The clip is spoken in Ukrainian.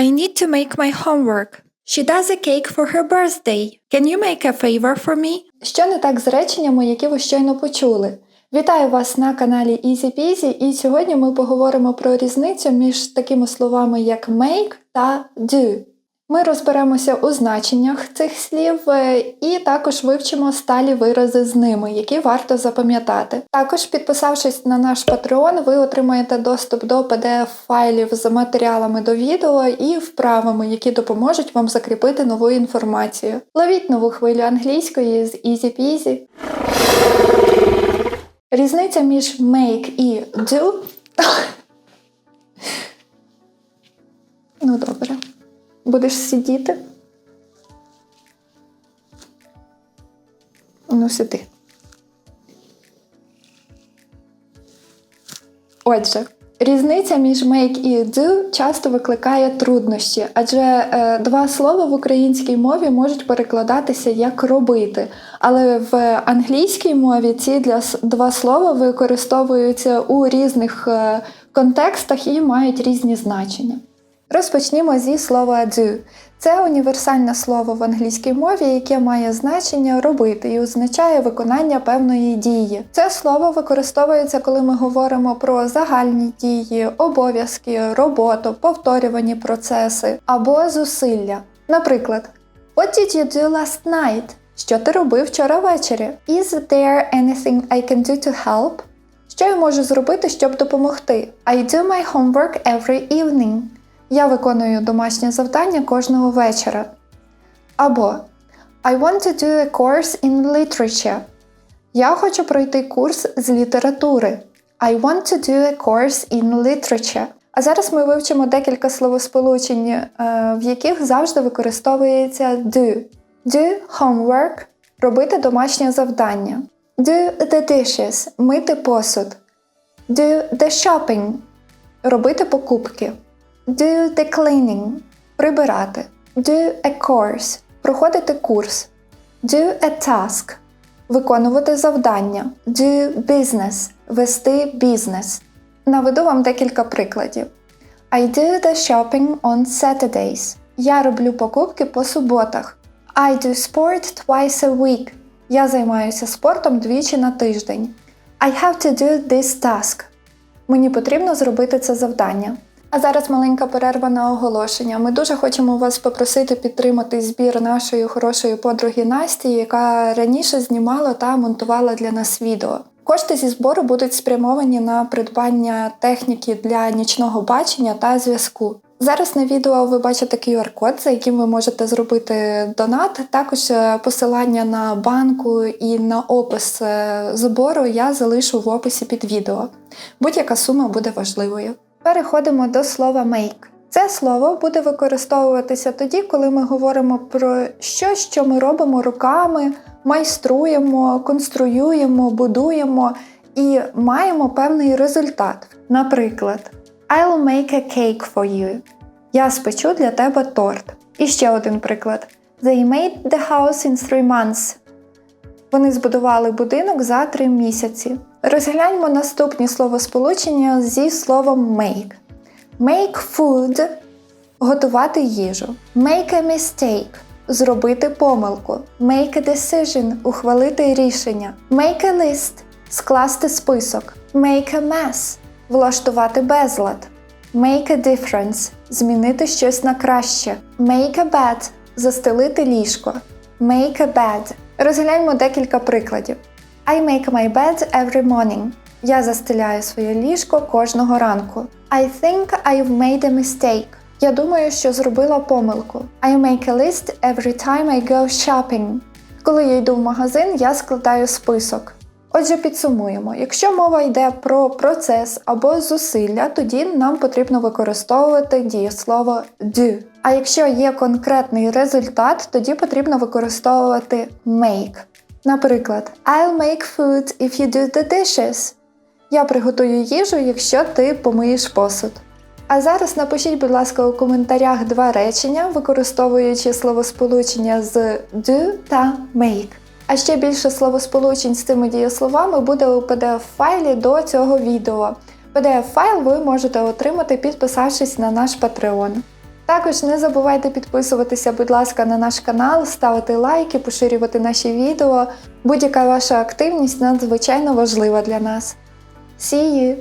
I need to make my homework. She does a cake for her birthday. Can you make a favor for me? Що не так з реченнями, які ви щойно почули? Вітаю вас на каналі Easy Peasy і сьогодні ми поговоримо про різницю між такими словами як make та do. Ми розберемося у значеннях цих слів е, і також вивчимо сталі вирази з ними, які варто запам'ятати. Також, підписавшись на наш Patreon, ви отримаєте доступ до PDF-файлів з матеріалами до відео і вправами, які допоможуть вам закріпити нову інформацію. Ловіть нову хвилю англійської з Easy Peasy. Різниця між make і do. Будеш сидіти? Ну, сиди. Отже, різниця між make і do часто викликає труднощі, адже е, два слова в українській мові можуть перекладатися як робити. Але в англійській мові ці для, два слова використовуються у різних е, контекстах і мають різні значення. Розпочнімо зі слова do. Це універсальне слово в англійській мові, яке має значення робити і означає виконання певної дії. Це слово використовується, коли ми говоримо про загальні дії, обов'язки, роботу, повторювані процеси або зусилля. Наприклад, What did you do last night? Що ти робив вчора ввечері? Is there anything I can do to help? Що я можу зробити, щоб допомогти? I do my homework every evening. Я виконую домашнє завдання кожного вечора. Або I want to do a course in literature. Я хочу пройти курс з літератури. I want to do a course in literature. А зараз ми вивчимо декілька словосполучень, е, в яких завжди використовується do. Do homework робити домашнє завдання. Do the dishes мити посуд. Do the shopping робити покупки. Do the cleaning прибирати. Do a course проходити курс. Do a task виконувати завдання. Do business вести бізнес. Наведу вам декілька прикладів. I do the shopping on Saturdays. Я роблю покупки по суботах. I do sport twice a week. Я займаюся спортом двічі на тиждень. I have to do this task. Мені потрібно зробити це завдання. А зараз маленька перерва на оголошення. Ми дуже хочемо вас попросити підтримати збір нашої хорошої подруги Насті, яка раніше знімала та монтувала для нас відео. Кошти зі збору будуть спрямовані на придбання техніки для нічного бачення та зв'язку. Зараз на відео ви бачите QR-код, за яким ви можете зробити донат. Також е, посилання на банку і на опис е, збору я залишу в описі під відео. Будь-яка сума буде важливою. Переходимо до слова make. Це слово буде використовуватися тоді, коли ми говоримо про щось, що ми робимо руками, майструємо, конструюємо, будуємо і маємо певний результат. Наприклад, I'll make a cake for you. Я спечу для тебе торт. І ще один приклад. They made the house in three months. Вони збудували будинок за три місяці. Розгляньмо наступні словосполучення зі словом make. Make food готувати їжу. Make a mistake зробити помилку. Make a decision ухвалити рішення. Make a list скласти список. Make a mess влаштувати безлад. Make a difference змінити щось на краще. Make a bed застелити ліжко. Make a bed. Розгляньмо декілька прикладів. I make my bed every morning. Я застеляю своє ліжко кожного ранку. I think I've made a mistake. Я думаю, що зробила помилку. I make a list every time I go shopping. Коли я йду в магазин, я складаю список. Отже, підсумуємо: якщо мова йде про процес або зусилля, тоді нам потрібно використовувати дієслово do. А якщо є конкретний результат, тоді потрібно використовувати make. Наприклад, I'll make food if you do the dishes. Я приготую їжу, якщо ти помиєш посуд. А зараз напишіть, будь ласка, у коментарях два речення, використовуючи словосполучення з do та make. А ще більше словосполучень з цими дієсловами буде у PDF-файлі до цього відео. PDF-файл ви можете отримати, підписавшись на наш Patreon. Також не забувайте підписуватися, будь ласка, на наш канал, ставити лайки, поширювати наші відео. Будь-яка ваша активність надзвичайно важлива для нас. See you!